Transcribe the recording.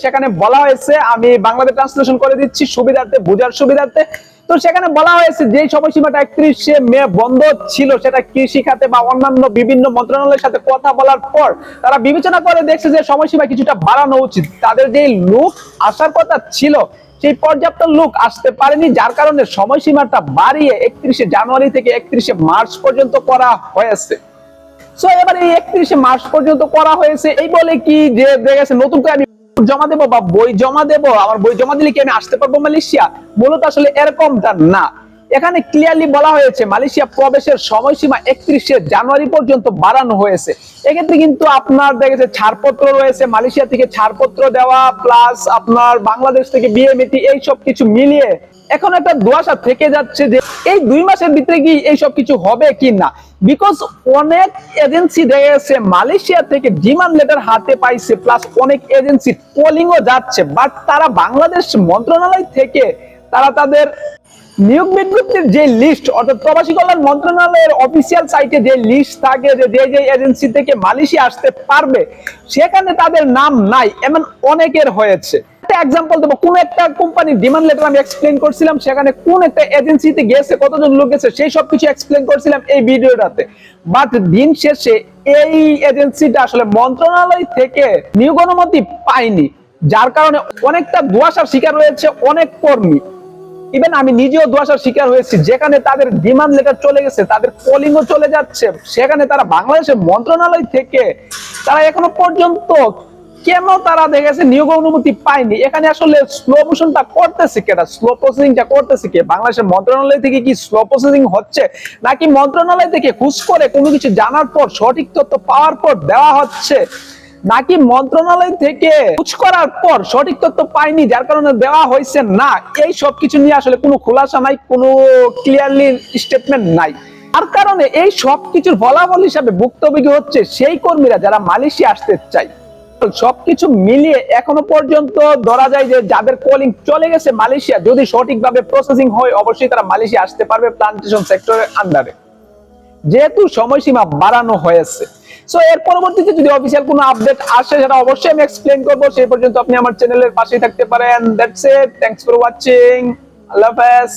সেখানে বলা হয়েছে সুবিধার্থে তো সেখানে বলা হয়েছে যে সময়সীমাটা একত্রিশে মে বন্ধ ছিল, সেটা কৃষি খাতে বা অন্যান্য বিভিন্ন মন্ত্রণালয়ের সাথে কথা বলার পর, তারা বিবেচনা করে দেখছে যে সময়সীমা কিছুটা বাড়ানো উচিত। তাদের যে লোক আসার কথা ছিল সেই পর্যাপ্ত লোক আসতে পারেনি, যার কারণে সময়সীমাটা বাড়িয়ে একত্রিশে জানুয়ারি থেকে একত্রিশে মার্চ পর্যন্ত করা হয়েছে। সো এবার এই একত্রিশে মার্চ পর্যন্ত করা হয়েছে, এই বলে কি যে দেখেছে নতুন করে আমি জমা দেবো বা বই জমা দেবো, আমার বই জমা দিলে কি আমি আসতে পারব মালয়েশিয়া? মূলত আসলে এরকমটা না। এখানে ক্লিয়ারলি বলা হয়েছে মালয়েশিয়া প্রবেশের সময়সীমা একত্রিশে জানুয়ারি পর্যন্ত বাড়ানো হয়েছে। এক্ষেত্রে কিন্তু আপনার দেখেছে ছাড়পত্র রয়েছে, মালয়েশিয়া থেকে ছাড়পত্র দেওয়া প্লাস আপনার বাংলাদেশ থেকে বিএমএটি এই সব কিছু মিলিয়ে এখন একটা দুয়াশা থেকে যাচ্ছে যে এই দুই মাসের ভিতরে কি এই সব কিছু হবে কি না? বিকজ অনেক এজেন্সি দেখেছে মালয়েশিয়া থেকে ডিমান্ড লেটার হাতে পাইছে প্লাস অনেক এজেন্সি পোলিংও যাচ্ছে বাট তারা বাংলাদেশ মন্ত্রণালয় থেকে তারা তাদের নিয়োগ বিজ্ঞপ্তির যে লিস্ট অর্থাৎ প্রবাসী কল্যাণ মন্ত্রণালয়ের অফিসিয়াল সাইটে যে লিস্ট থাকে, যে যে যে এজেন্সি থেকে মালয়েশিয়া আসতে পারবে, সেখানে তাদের নাম নাই, এমন অনেকের হয়েছে। ডিমান্ড এক্সপ্লেন করছিলাম, সেখানে কোন একটা এজেন্সিতে গেছে, কতজন লোক গেছে, সেই সব কিছু এক্সপ্লেন করছিলাম এই দিন শেষে এই এজেন্সিটা আসলে মন্ত্রণালয় থেকে নিয়োগ অনুমতি পায়নি, যার কারণে অনেকটা দুয়াশার শিকার রয়েছে অনেক কর্মী। ইভেন আমি নিজেও দুয়াশার শিকার হয়েছি। যেখানে তাদের ডিমান্ড লেটার চলে গেছে, তাদের কলিংও চলে যাচ্ছে, সেখানে তারা বাংলাদেশের মন্ত্রণালয় থেকে তারা এখনও পর্যন্ত কেন তারা দেখেছে নিয়োগ অনুমতি পায়নি? এখানে আসলে স্লো মোশনটা করতেছে কেটা স্লো প্রসেসিংটা করতেছে কে? বাংলাদেশের মন্ত্রণালয় থেকে কি স্লো প্রসেসিং হচ্ছে? নাকি মন্ত্রণালয় থেকে খুশ করে কোনো কিছু জানার পর সঠিক তথ্য পাওয়ার পর দেওয়া হচ্ছে? নাকি মন্ত্রণালয় থেকে কুচ করার পর সঠিক তথ্য পাইনি যার কারণে দেওয়া হয়েছে না? এই সব কিছু নিয়ে আসলে কোনো খোলাসা নাই, কোনো ক্লিয়ারলি স্টেটমেন্ট নাই। আর কারণে এই সব কিছুর ফলাফল হিসাবে ভুক্তভোগী হচ্ছে সেই কর্মীরা যারা মালয়েশিয়া আসতে চায়। সবকিছু মিলিয়ে এখনও পর্যন্ত ধরা যায় যে যাদের কলিং চলে গেছে মালয়েশিয়া, যদি সঠিকভাবে প্রসেসিং হয়, অবশ্যই তারা মালয়েশিয়া আসতে পারবে প্লান্টেশন সেক্টরের আন্ডারে যেহেতু সময়সীমা বাড়ানো হয়েছে। সো এর পরবর্তীতে যদি অফিসিয়াল কোনো আপডেট আসে, সেটা অবশ্যই আমি এক্সপ্লেন করব। সেই পর্যন্ত আপনি আমার চ্যানেলের পাশেই থাকতে পারেন। That's it thanks for watching আল্লাহ হাফেজ